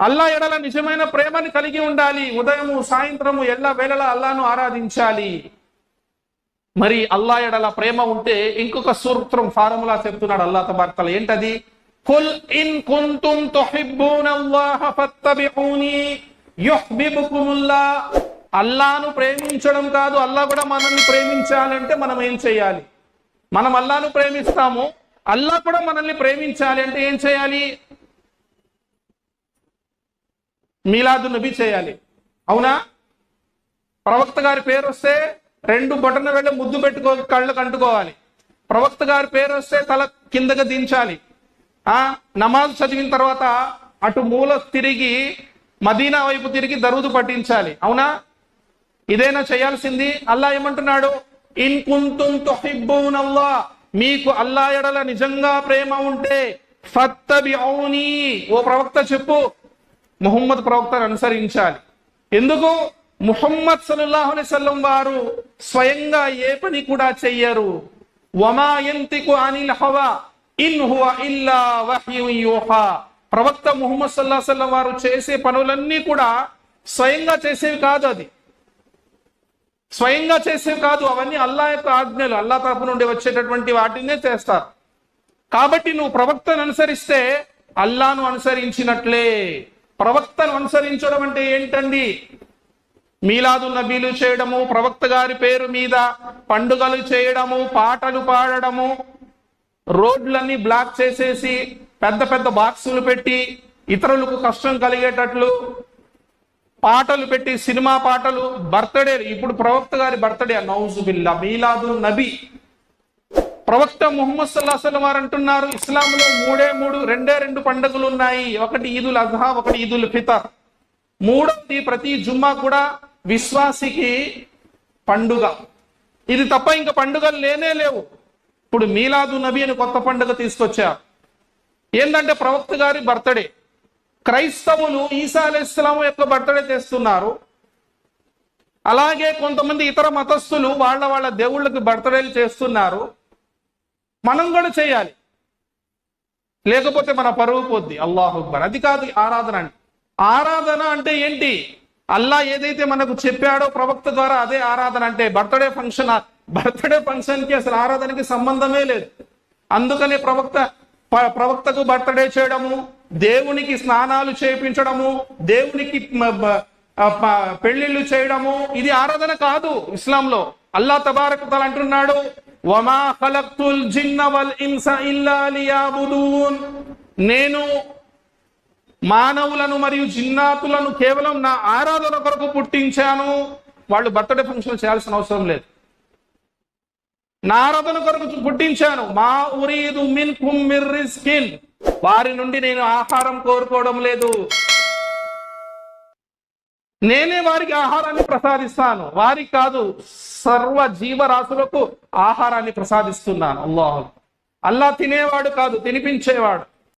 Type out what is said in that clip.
అల్లా ఎడల నిజమైన ప్రేమని కలిగి ఉండాలి. ఉదయము సాయంత్రము ఎల్ల వేళల అల్లాను ఆరాధించాలి. మరి అల్లా ఎడల ప్రేమ ఉంటే ఇంకొక సూత్రం ఫార్ములా చెప్తున్నాడు అల్లా తబార్తల ఏంటది? కుల్ ఇన్ కుంతుం తుహిబ్బూనల్లాహ ఫత్తబిఊని యుహ్బిబుకుముల్లా. అల్లాను ప్రేమించడం కాదు అల్లా కూడా మనల్ని ప్రేమించాలంటే మనం ఏం చేయాలి? మనం అల్లాను ప్రేమిస్తాము అల్లా కూడా మనల్ని ప్రేమించాలి అంటే ఏం చేయాలి? మీలాదు నబీ చేయాలి. అవునా? ప్రవక్త గారి పేరు వస్తే రెండు బొటన వెళ్ళి ముద్దు పెట్టుకో కళ్ళకు అంటుకోవాలి ప్రవక్త గారి పేరు వస్తే తల కిందగా దించాలి. ఆ నమాజ్ చదివిన తర్వాత అటు మూల తిరిగి మదీనా వైపు తిరిగి దరుదు పట్టించాలి. అవునా? ఇదేనా చేయాల్సింది? అల్లా ఏమంటున్నాడు? ఇన్ కుంతుం తుహిబ్బూనల్లా మీకు అల్లా ఎడల నిజంగా ప్రేమ ఉంటే ఫత్తబిఊని ఓ ప్రవక్త చెప్పు. ముహమ్మద్ ప్రవక్తను అనుసరించాలి. ఎందుకు? ముహమ్మద్ సల్లాహు అలైవల్లం వారు స్వయంగా ఏ పని కూడా చెయ్యరు. వమా అనిల్ హవా ఇన్ ఇల్లా వహ్యు ప్రవక్త ముహమ్మద్ సల్లాహు సల్లం వారు చేసే పనులన్నీ కూడా స్వయంగా చేసేవి కాదు అది. స్వయంగా చేసేవి కాదు అవన్నీ అల్లా యొక్క ఆజ్ఞలు. అల్లా తరపు నుండి వచ్చేటటువంటి వాటినే చేస్తారు. కాబట్టి నువ్వు ప్రవక్తను అనుసరిస్తే అల్లాను అనుసరించినట్లే. ప్రవక్తను అనుసరించడం అంటే ఏంటండి? మీలాదు నబీలు చేయడము ప్రవక్త గారి పేరు మీద పండుగలు చేయడము పాటలు పాడడము రోడ్లన్నీ బ్లాక్ చేసేసి పెద్ద పెద్ద బాక్సులు పెట్టి ఇతరులకు కష్టం కలిగేటట్లు పాటలు పెట్టి సినిమా పాటలు బర్త్డే ఇప్పుడు ప్రవక్త గారి బర్త్డే. నౌజుబిల్లా. మీలాదు నబీ ప్రవక్త ముహమ్మద్ సల్లాహం వారు అంటున్నారు ఇస్లాంలో మూడే మూడు రెండే రెండు పండుగలు ఉన్నాయి. ఒకటి ఈదుల్ అజహా ఒకటి ఈదుల్ ఫితర్. మూడవది ప్రతి జుమ్మా కూడా విశ్వాసికి పండుగ. ఇది తప్ప ఇంకా పండుగలు లేనే లేవు. ఇప్పుడు మీలాదు నబీ అని కొత్త పండుగ తీసుకొచ్చారు ఏంటంటే ప్రవక్త గారి బర్త్డే. క్రైస్తవులు ఈసా అలైస్లాం యొక్క బర్త్డే చేస్తున్నారు. అలాగే కొంతమంది ఇతర మతస్థులు వాళ్ళ వాళ్ళ దేవుళ్ళకి బర్త్డేలు చేస్తున్నారు. మనం కూడా చేయాలి. లేకపోతే మన పరువు పోద్ది. అల్లాహ్ అక్బర్. అది కాదు ఆరాధన అంటే. ఆరాధన అంటే ఏంటి? అల్లా ఏదైతే మనకు చెప్పాడో ప్రవక్త ద్వారా అదే ఆరాధన అంటే బర్త్డే ఫంక్షన్ బర్త్డే ఫంక్షన్కి అసలు ఆరాధనకి సంబంధమే లేదు. అందుకనే ప్రవక్త ప్రవక్తకు బర్త్డే చేయడము దేవునికి స్నానాలు చేయించడము దేవునికి పెళ్ళిళ్ళు చేయడము ఇది ఆరాధన కాదు ఇస్లాంలో. అల్లా తబారక్ తల అంటున్నాడు వమా ఖలక్తుల్ జిన్న వల్ ఇన్స ఇల్లా లియాబుదూన్. నేను మానవులను మరియు జిన్నాతులను కేవలం నా ఆరాధన కొరకు పుట్టించాను. వాళ్ళు బర్త్డే ఫంక్షన్ చేయాల్సిన అవసరం లేదు. నా ఆరాధన కొరకు పుట్టించాను. మా ఉరీదు మిన్ కుమ్మిర్ రిస్కిన్ వారి నుండి నేను ఆహారం కోరుకోవడం లేదు. నేనే వారికి ఆహారాన్ని ప్రసాదిస్తాను. వారికి కాదు సర్వ జీవరాశులకు ఆహారాన్ని ప్రసాదిస్తున్నాను. అల్లాహ్ అల్లా తినేవాడు కాదు తినిపించేవాడు.